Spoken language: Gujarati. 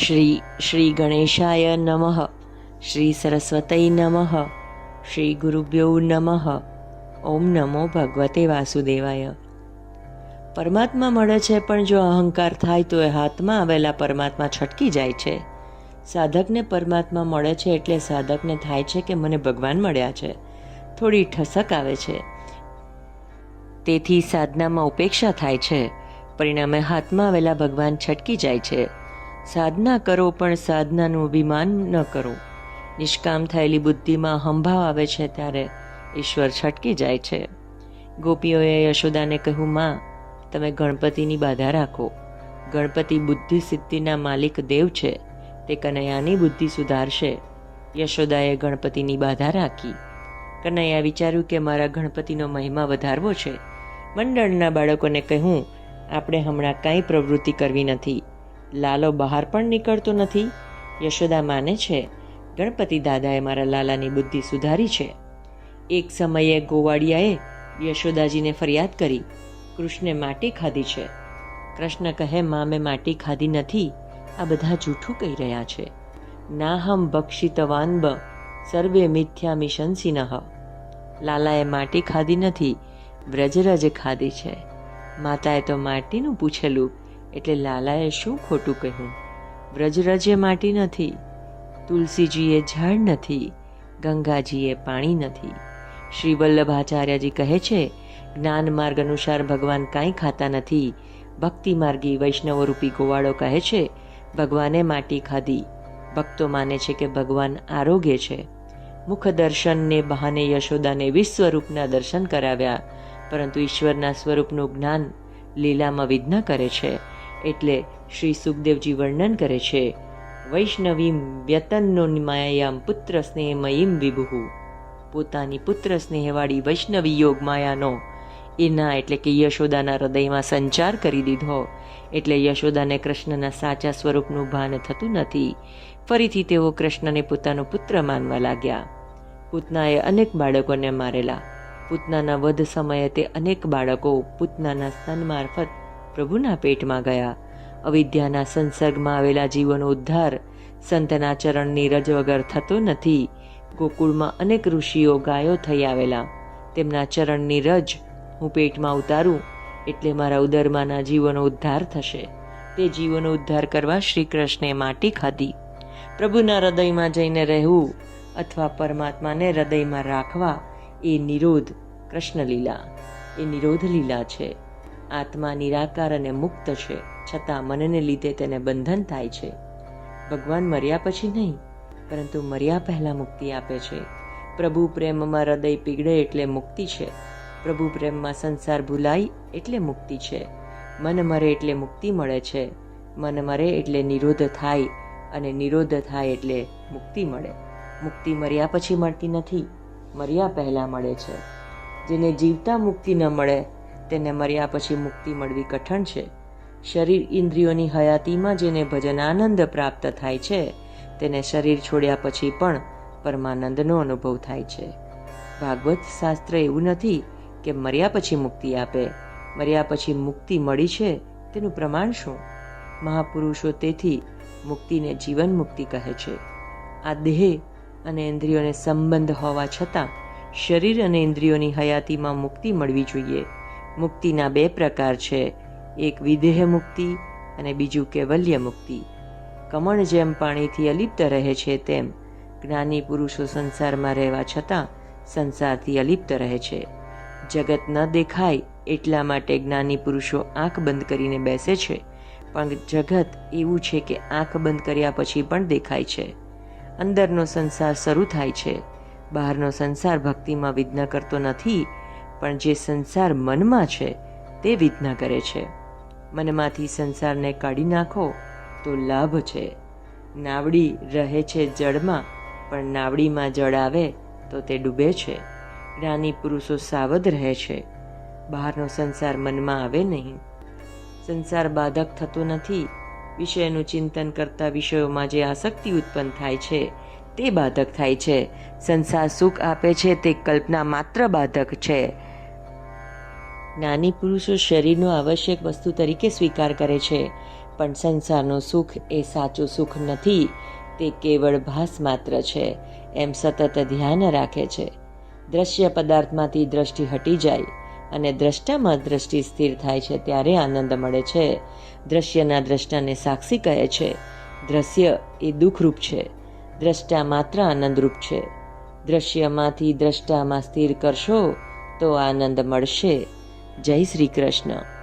શ્રી શ્રી ગણેશાય નમઃ શ્રી સરસ્વતય નમઃ શ્રી ગુરુભ્યો નમઃ ઓમ નમો ભગવતે વાસુદેવાય પરમાત્મા મળે છે, પણ જો અહંકાર થાય તો એ હાથમાં આવેલા પરમાત્મા છટકી જાય છે. સાધકને પરમાત્મા મળે છે એટલે સાધકને થાય છે કે મને ભગવાન મળ્યા છે. થોડી ઠસક આવે છે. તેથી સાધનામાં ઉપેક્ષા થાય છે. પરિણામે હાથમાં આવેલા ભગવાન છટકી જાય છે. સાધના કરો, પણ સાધનાનું અભિમાન ન કરો. નિષ્કામ થયેલી બુદ્ધિમાં હંભાવ આવે છે ત્યારે ઈશ્વર છટકી જાય છે. ગોપીઓએ યશોદાને કહ્યું, માં, તમે ગણપતિની બાધા રાખો. ગણપતિ બુદ્ધિ સિદ્ધિના માલિક દેવ છે. તે કનૈયાની બુદ્ધિ સુધારશે. યશોદાએ ગણપતિની બાધા રાખી. કનૈયા વિચાર્યું કે, મારા ગણપતિનો મહિમા વધારવો છે. મંડળના બાળકોને કહ્યું, આપણે હમણાં કાંઈ પ્રવૃત્તિ કરવી નથી. લાલો બહાર પણ નીકળતો નથી. યશોદા માને છે, ગણપતિ દાદાએ મારા લાલાની બુદ્ધિ સુધારી છે. એક સમયે ગોવાળિયાએ યશોદાજીને ફરિયાદ કરી, કૃષ્ણે માટી ખાધી છે. કૃષ્ણ કહે માં મેં માટી ખાધી નથી, આ બધા જૂઠું કહી રહ્યા છે. નાહમ ભક્ષિતવાન સર્વે મિથ્યા મિશંસિનઃ લાલાએ માટી ખાધી નથી વ્રજરજ ખાધી છે. માતાએ તો માટીનું પૂછેલું એટલે લાલાએ શું ખોટું કહ્યું? વ્રજરજે માટી નથી, તુલસીજીએ ઝાડ નથી, ગંગાજીએ પાણી નથી. શ્રી વલ્લભાચાર્યજી કહે છે, જ્ઞાન માર્ગ અનુસાર ભગવાન કાંઈ ખાતા નથી. ભક્તિ માર્ગી વૈષ્ણવરૂપી ગોવાળો કહે છે, ભગવાને માટી ખાધી. ભક્તો માને છે કે ભગવાન આરોગ્ય છે. મુખ દર્શનને બહાને યશોદાને વિશ્વરૂપના દર્શન કરાવ્યા, પરંતુ ઈશ્વરના સ્વરૂપનું જ્ઞાન લીલામાં વિઘ્ન કરે છે. એટલે શ્રી સુખદેવજી વર્ણન કરે છે વૈષ્ણવીમ વ્યતનનો માયામ પુત્ર સ્નેહમયીમ વિભુ. પોતાની પુત્ર સ્નેહવાળી વૈષ્ણવી યોગ માયાનો એના એટલે કે યશોદાના હૃદયમાં સંચાર કરી દીધો, એટલે યશોદાને કૃષ્ણના સાચા સ્વરૂપનું ભાન થતું નથી. ફરીથી તેઓ કૃષ્ણને પોતાનો પુત્ર માનવા લાગ્યા. પૂતનાએ અનેક બાળકોને મારેલા. પૂતનાના વધ સમયે તે અનેક બાળકો પૂતનાના સ્તન મારફત પ્રભુના પેટમાં ગયા. અવિદ્યાના સંસર્ગમાં આવેલા જીવોનો ઉદ્ધાર સંતના ચરણની રજ વગર થતો નથી. ગોકુળમાં અનેક ઋષિઓ ગાયો થઈ આવેલા. તેમના ચરણની રજ હું પેટમાં ઉતારું એટલે મારા ઉદરમાંના જીવોનો ઉદ્ધાર થશે. તે જીવોનો ઉદ્ધાર કરવા શ્રી કૃષ્ણે માટી ખાધી. પ્રભુના હૃદયમાં જઈને રહેવું અથવા પરમાત્માને હૃદયમાં રાખવા એ નિરોધ કૃષ્ણ લીલા એ નિરોધ લીલા છે. આત્મા નિરાકાર અને મુક્ત છે, છતાં મનને લીધે તેને બંધન થાય છે. ભગવાન મર્યા પછી નહીં, પરંતુ મર્યા પહેલાં મુક્તિ આપે છે. પ્રભુ પ્રેમમાં હૃદય પીગળે એટલે મુક્તિ છે. પ્રભુ પ્રેમમાં સંસાર ભૂલાય એટલે મુક્તિ છે. મન મરે એટલે મુક્તિ મળે છે. મન મરે એટલે નિરોધ થાય અને નિરોધ થાય એટલે મુક્તિ મળે. મુક્તિ મર્યા પછી મળતી નથી, મર્યા પહેલાં મળે છે. જેને જીવતા મુક્તિ ન મળે તેને મર્યા પછી મુક્તિ મળવી કઠણ છે. શરીર ઇન્દ્રિયોની હયાતીમાં જેને ભજન આનંદ પ્રાપ્ત થાય છે, તેને શરીર છોડ્યા પછી પણ પરમાનંદનો અનુભવ થાય છે. ભાગવત શાસ્ત્ર એવું નથી કે મર્યા પછી મુક્તિ આપે. મર્યા પછી મુક્તિ મળી છે તેનું પ્રમાણ શું? મહાપુરુષો તેથી મુક્તિને જીવન મુક્તિ કહે છે. આ દેહ અને ઇન્દ્રિયોને સંબંધ હોવા છતાં શરીર અને ઇન્દ્રિયોની હયાતીમાં મુક્તિ મળવી જોઈએ. મુક્તિના બે પ્રકાર છે. એક વિદેહ મુક્તિ અને બીજું કેવલ્ય મુક્તિ. કમળ જેમ પાણીથી અલિપ્ત રહે છે તેમ જ્ઞાની પુરુષો સંસારમાં રહેવા છતાં સંસારથી અલિપ્ત રહે છે. જગત ન દેખાય એટલા માટે જ્ઞાની પુરુષો આંખ બંધ કરીને બેસે છે, પણ જગત એવું છે કે આંખ બંધ કર્યા પછી પણ દેખાય છે. અંદરનો સંસાર શરૂ થાય છે. બહારનો સંસાર ભક્તિમાં વિઘ્ન કરતો નથી પણ જે સંસાર મનમાં છે, તે વિઘ્ન કરે છે. મનમાંથી સંસારને કાઢી નાખો તો લાભ છે. નાવડી રહે છે જળમાં, પણ નાવડીમાં જળ આવે તો તે ડૂબે છે. જ્ઞાની પુરુષો સાવધ રહે છે. બહારનો સંસાર મનમાં આવે નહીં. સંસાર બાધક થતો નથી. વિષયનું ચિંતન કરતા વિષયોમાં જે આસક્તિ ઉત્પન્ન થાય છે, તે બાધક થાય છે. સંસાર સુખ આપે છે તે કલ્પના માત્ર બાધક છે. જ્ઞાની પુરુષો શરીરનો આવશ્યક વસ્તુ તરીકે સ્વીકાર કરે છે. પણ સંસારનું સુખ એ સાચું સુખ નથી, તે કેવળ ભાસ માત્ર છે. એમ સતત ધ્યાન રાખે છે. દ્રશ્ય પદાર્થમાંથી દ્રષ્ટિ હટી જાય અને દ્રષ્ટામાં દ્રષ્ટિ સ્થિર થાય છે ત્યારે આનંદ મળે છે. દ્રશ્યના દ્રષ્ટાને સાક્ષી કહે છે, દ્રશ્ય એ દુઃખરૂપ છે. દ્રષ્ટા માત્ર આનંદરૂપ છે. દ્રશ્યમાંથી દ્રષ્ટામાં સ્થિર કરશો તો આનંદ મળશે. જય શ્રી કૃષ્ણ.